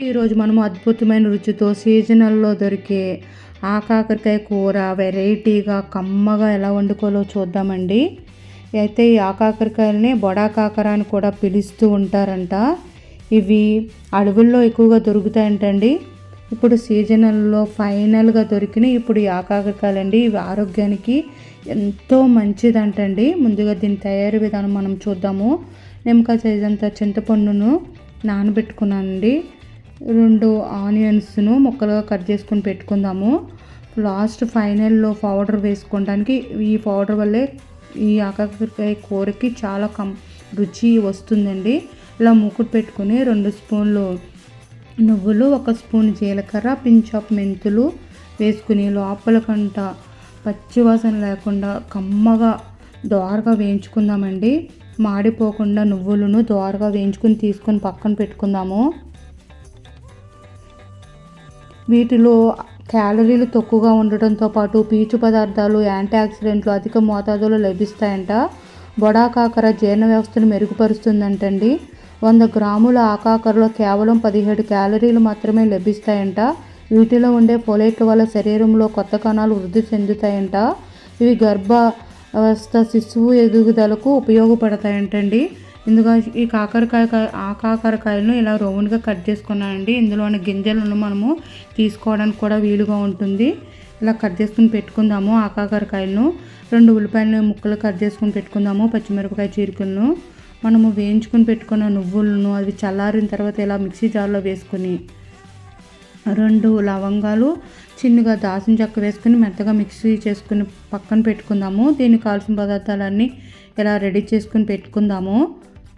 ఈరోజు మనం అద్భుతమైన రుచితో సీజనల్లో దొరికే ఆకాకరకాయ కూర వెరైటీగా కమ్మగా ఎలా వండుకోవాలో చూద్దామండి. అయితే ఈ ఆకాకరకాయలని బొడాకాకర అని కూడా పిలుస్తూ ఉంటారంట. ఇవి అడవుల్లో ఎక్కువగా దొరుకుతాయంటండి. ఇప్పుడు సీజనల్లో ఫైనల్గా దొరికినాయి ఇప్పుడు ఈ ఆకాకరకాయలండి ఇవి ఆరోగ్యానికి ఎంతో మంచిదంటండి. ముందుగా దీని తయారీ విధానం మనం చూద్దాము. నిమ్మకాయ సైజ్ అంత చింతపండును నానబెట్టుకున్నానండి. రెండు ఆనియన్స్ను ముక్కలుగా కట్ చేసుకొని పెట్టుకుందాము. లాస్ట్ ఫైనల్లో పౌడర్ వేసుకోవడానికి ఈ పౌడర్ వల్లే ఈ ఆకాకరకాయ కూరకి చాలా కం రుచి వస్తుందండి. ఇలా మూకుడు పెట్టుకుని రెండు స్పూన్లు నువ్వులు ఒక స్పూన్ జీలకర్ర పించ్ ఆఫ్ మెంతులు వేసుకుని లోపల కంట పచ్చివాసన లేకుండా కమ్మగా దోరగా వేయించుకుందామండి. మాడిపోకుండా నువ్వులను దోరగా వేయించుకుని తీసుకొని పక్కన పెట్టుకుందాము. వీటిలో క్యాలరీలు తక్కువగా ఉండటంతో పాటు పీచు పదార్థాలు యాంటీ ఆక్సిడెంట్లు అధిక మోతాదులో లభిస్తాయంట. బొడాకాకర జీర్ణ వ్యవస్థను మెరుగుపరుస్తుందంటండి. వంద గ్రాముల ఆకాకరలో కేవలం పదిహేడు క్యాలరీలు మాత్రమే లభిస్తాయంట. వీటిలో ఉండే ఫోలేట్ల వల్ల శరీరంలో కొత్త కణాలు వృద్ధి చెందుతాయంట. ఇవి గర్భ వ్యవస్థ శిశువు ఎదుగుదలకు ఉపయోగపడతాయంటండి. ఇందులో ఈ కాకరకాయ ఆ కాకరకాయలను ఇలా రౌండ్గా కట్ చేసుకున్నానండి. ఇందులోని గింజలను మనము తీసుకోవడానికి కూడా వీలుగా ఉంటుంది. ఇలా కట్ చేసుకుని పెట్టుకుందాము ఆ కాకరకాయలను. రెండు ఉల్లిపాయలు ముక్కలు కట్ చేసుకుని పెట్టుకుందాము పచ్చిమిరపకాయ చీరికలను. మనము వేయించుకుని పెట్టుకున్న నువ్వులను అవి చల్లారిన తర్వాత ఇలా మిక్సీ జార్లో వేసుకొని రెండు లవంగాలు చిన్నగా దాసిన చెక్క వేసుకుని మెత్తగా మిక్సీ చేసుకుని పక్కన పెట్టుకుందాము. దీనికి కావాల్సిన పదార్థాలన్నీ ఇలా రెడీ చేసుకుని పెట్టుకుందాము.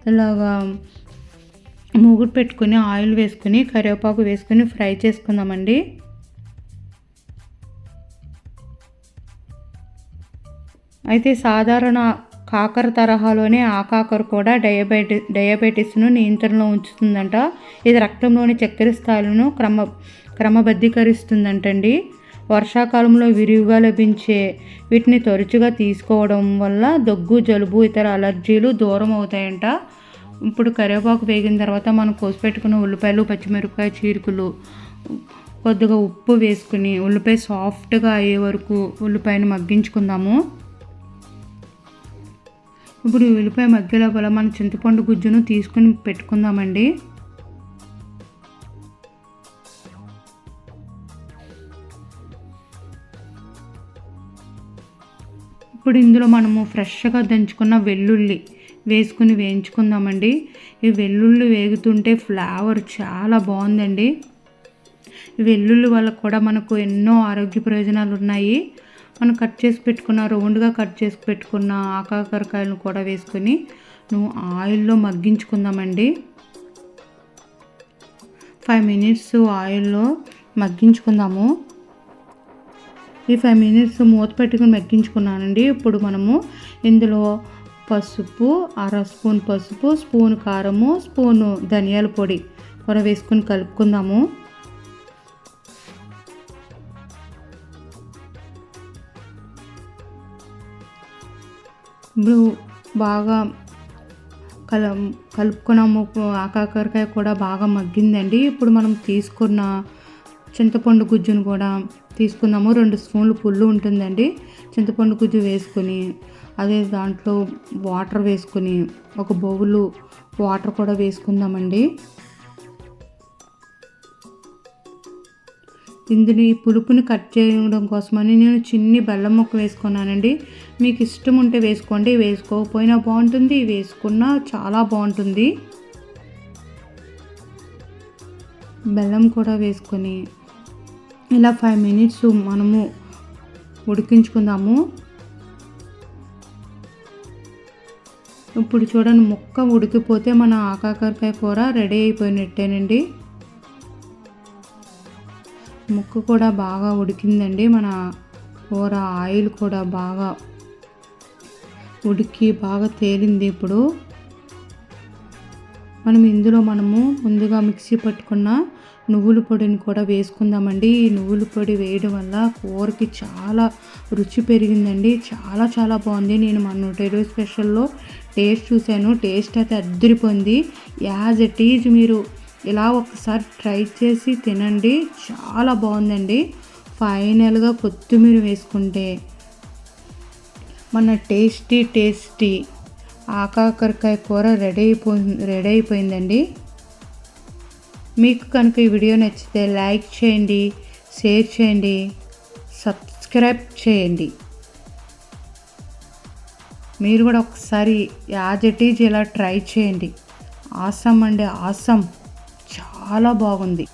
ఇలాగా మూగుడు పెట్టుకుని ఆయిల్ వేసుకుని కరివేపాకు వేసుకుని ఫ్రై చేసుకుందామండి. అయితే సాధారణ కాకర తరహాలోనే ఆ కాకర కూడా డయాబెటి డయాబెటీస్ను నియంత్రణలో ఉంచుతుందంట. ఇది రక్తంలోని చక్కెర స్థాయిలను క్రమ క్రమబద్ధీకరిస్తుందంటండి. వర్షాకాలంలో విరివిగా లభించే వీటిని తరచుగా తీసుకోవడం వల్ల దగ్గు జలుబు ఇతర అలర్జీలు దూరం అవుతాయంట. ఇప్పుడు కరివేపాకు వేగిన తర్వాత మనం కోసిపెట్టుకున్న ఉల్లిపాయలు పచ్చిమిరపకాయ చీరుకులు కొద్దిగా ఉప్పు వేసుకుని ఉల్లిపాయ సాఫ్ట్గా అయ్యే వరకు ఉల్లిపాయను మగ్గించుకుందాము. ఇప్పుడు ఉల్లిపాయ మధ్య లోపల మన చింతపండు గుజ్జును తీసుకుని పెట్టుకుందామండి. ఇప్పుడు ఇందులో మనము ఫ్రెష్గా దంచుకున్న వెల్లుల్లి వేసుకుని వేయించుకుందామండి. ఈ వెల్లుల్లి వేగుతుంటే ఫ్లేవర్ చాలా బాగుందండి. వెల్లుల్లి వల్ల కూడా మనకు ఎన్నో ఆరోగ్య ప్రయోజనాలు ఉన్నాయి. మనం కట్ చేసి పెట్టుకున్న రౌండ్గా కట్ చేసి పెట్టుకున్న ఆకాకరకాయలను కూడా వేసుకొని నువ్వు ఆయిల్లో మగ్గించుకుందామండి. ఫైవ్ మినిట్స్ ఆయిల్లో మగ్గించుకుందాము. ఈ ఫైవ్ మినిట్స్ మూత పెట్టుకుని మగ్గించుకున్నానండి. ఇప్పుడు మనము ఇందులో పసుపు అర స్పూన్ పసుపు స్పూన్ కారము స్పూను ధనియాల పొడి కూడా వేసుకుని కలుపుకుందాము. ఇప్పుడు బాగా కల కలుపుకున్నాము. ఆకాకరకాయ కూడా బాగా మగ్గిందండి. ఇప్పుడు మనం తీసుకున్న చింతపండు గుజ్జును కూడా తీసుకున్నాము. రెండు స్పూన్లు పుల్లు ఉంటుందండి. చింతపండు గుజ్జు వేసుకొని అదే దాంట్లో వాటర్ వేసుకొని ఒక బౌలు వాటర్ కూడా వేసుకుందామండి. ఇందుని పులుపుని కట్ చేయడం కోసమని నేను చిన్ని బెల్లం ముక్క వేసుకున్నానండి. మీకు ఇష్టం ఉంటే వేసుకోండి వేసుకోకపోయినా బాగుంటుంది వేసుకున్నా చాలా బాగుంటుంది. బెల్లం కూడా వేసుకొని ఇలా ఫైవ్ మినిట్స్ మనము ఉడికించుకుందాము. ఇప్పుడు చూడండి ముక్క ఉడికిపోతే మన ఆకాకరకాయ కూర రెడీ అయిపోయినట్టేనండి. ముక్క కూడా బాగా ఉడికిందండి. మన కూర ఆయిల్ కూడా బాగా ఉడికి బాగా తేలింది ఇప్పుడు. మనం ఇందులో మనము ముందుగా మిక్సీ పట్టుకున్న నువ్వుల పొడిని కూడా వేసుకుందామండి. ఈ నువ్వుల పొడి వేయడం వల్ల కూరకి చాలా రుచి పెరిగిందండి. చాలా చాలా బాగుంది. నేను మన నూటైరో స్పెషల్లో టేస్ట్ చూశాను. టేస్ట్ అయితే అద్దరిపోయింది. యాజ్ ఎట్ ఈజ్ మీరు ఇలా ఒకసారి ట్రై చేసి తినండి. చాలా బాగుందండి. ఫైనల్గా కొత్తిమీర వేసుకుంటే మన టేస్టీ టేస్టీ ఆకాకరకాయ కూర రెడీ అయిపో రెడీ అయిపోయిందండి. మీకు కనుక ఈ వీడియో నచ్చితే లైక్ చేయండి షేర్ చేయండి సబ్స్క్రైబ్ చేయండి. మీరు కూడా ఒకసారి యాజ్ ఇట్ ఈజ్ ఇలా ట్రై చేయండి. ఆసమ్ అండి ఆసమ్. చాలా బాగుంది.